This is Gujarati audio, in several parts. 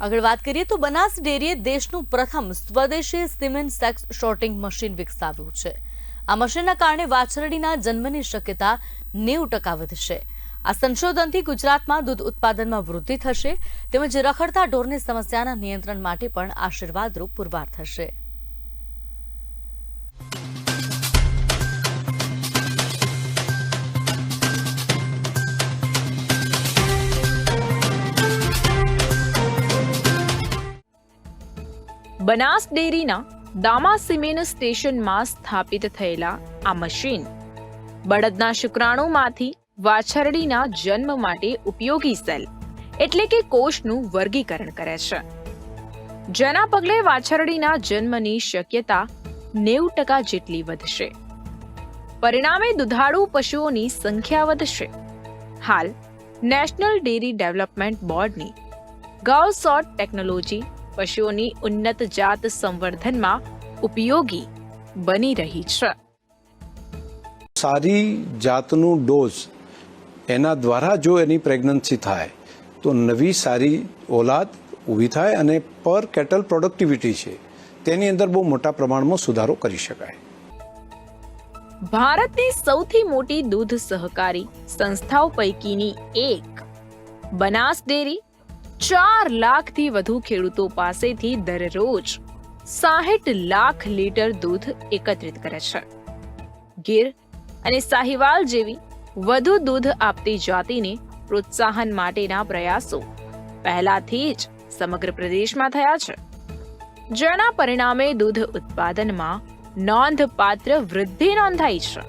આગળ વાત કરીએ તો બનાસ ડેરીએ દેશનું પ્રથમ સ્વદેશી સિમેન્ટ સેક્સ શોર્ટિંગ મશીન વિકસાવ્યું છે. આ મશીનના કારણે વાછરડીના જન્મની શક્યતા નેવું ટકા વધશે. આ સંશોધનથી ગુજરાતમાં દૂધ ઉત્પાદનમાં વૃદ્ધિ થશે, તેમજ રખડતા ઢોરની સમસ્યાના નિયંત્રણ માટે પણ આશીર્વાદરૂપ પુરવાર થશે. બનાસ ડેરીના દામા સિમેન સ્ટેશનમાં સ્થાપિત થયેલા આ મશીન બળદના શુક્રાણુમાંથી વાછરડીના જન્મ માટે ઉપયોગી સેલ એટલે કે કોષનું વર્ગીકરણ કરે છે. જેના પગલે વાછરડીના જન્મની શક્યતા નેવું ટકા જેટલી વધશે. પરિણામે દુધાળુ પશુઓની સંખ્યા વધશે. હાલ નેશનલ ડેરી ડેવલપમેન્ટ બોર્ડની ગૌસોટ ટેકનોલોજી પશુઓની ઉન્નત જાત સંવર્ધનમાં ઉપયોગી બની રહી છે. સારી જાતનું ડોઝ એના દ્વારા જો એની પ્રેગ્નન્સી થાય તો નવી સારી ઓલાદ ઊભી થાય અને પર કેટલ પ્રોડક્ટિવિટી છે તેની અંદર બહુ મોટા પ્રમાણમાં સુધારો કરી શકાય. ભારતની સૌથી મોટી દૂધ સહકારી સંસ્થાઓ પૈકીની એક બનાસ ડેરી ચાર લાખથી વધુ ખેડૂતો પાસેથી દરરોજ સાહીઠ લાખ લીટર દૂધ એકત્રિત કરે છે. ગીર અને સાહિવાલ જેવી વધુ દૂધ આપતી જાતિને પ્રોત્સાહન માટેના પ્રયાસો પહેલાથી જ સમગ્ર પ્રદેશમાં થયા છે. જેના પરિણામે દૂધ ઉત્પાદનમાં નોંધપાત્ર વૃદ્ધિ નોંધાઈ છે.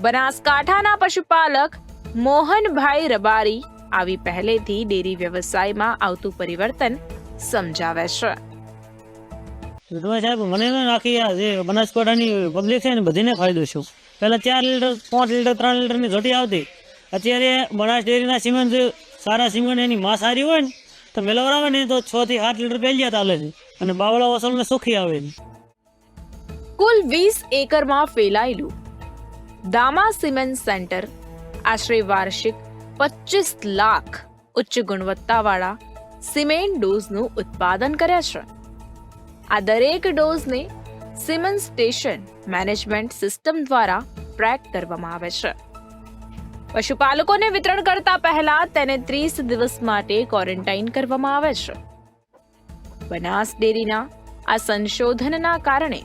બનાસકાંઠાના પશુપાલક મોહનભાઈ રબારી આવી પહેલેથી ડેરી વ્યવસાયમાં આવતું પરિવર્તન સમજાવે છે. સાહેબ મને ને આખી જે બનાસકાંઠાની પબ્લિક છે ને બધીને ફાયદો છું. પહેલાં ચાર લીટર પાંચ લીટર ત્રણ લીટરની ઘટી આવતી. અત્યારે બનાસ ડેરીના સિમેન્ટ સારા સિમેન્ટ એની માં સારી હોય ને તો મેલવરાવે ને તો છ થી આઠ લીટર પહેલ્યા ચાલે છે. અને બાવળા વસલને સુખી આવે છે. કુલ વીસ એકરમાં ફેલાયેલું દામા સિમેન્ટ સેન્ટર આશરે વાર્ષિક પચીસ લાખ ઉચ્ચ ગુણવત્તાવાળા સિમેન્ટ ડોઝનું ઉત્પાદન કરે છે. આ દરેક ડોઝને સિમેન્ટ સ્ટેશન મેનેજમેન્ટ સિસ્ટમ દ્વારા ટ્રેક કરવામાં આવે છે. પશુપાલકોને વિતરણ કરતા પહેલા તેને ત્રીસ દિવસ માટે ક્વોરન્ટાઇન કરવામાં આવે છે. બનાસ ડેરીના આ સંશોધનના કારણે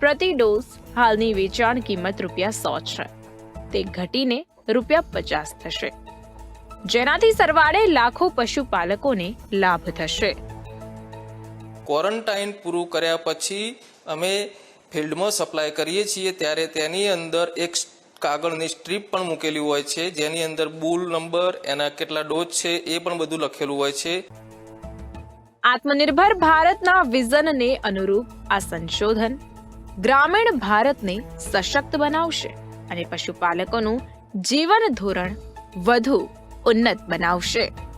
પ્રતિ ડોઝ હાલની વેચાણ કિંમત રૂપિયા સો છે. તે ઘટીને રૂપિયા પચાસ થશે. જેનાથી સરવાળે લાખો પશુપાલકોને લાભ થશે. ક્વોરન્ટાઇન પૂરું કર્યા પછી અમે ફિલ્ડમાં સપ્લાય કરીએ છીએ ત્યારે તેની અંદર એક કાગળની સ્ટ્રીપ પણ મૂકેલી હોય છે જેની અંદર બુલ નંબર એના કેટલા ડોઝ છે એ પણ બધું લખેલું હોય છે. આત્મનિર્ભર ભારતના વિઝનને અનુરૂપ આ સંશોધન ગ્રામીણ ભારતને સશક્ત બનાવશે અને પશુપાલકોનું જીવન ધોરણ વધુ ઉન્નત બનાવશે.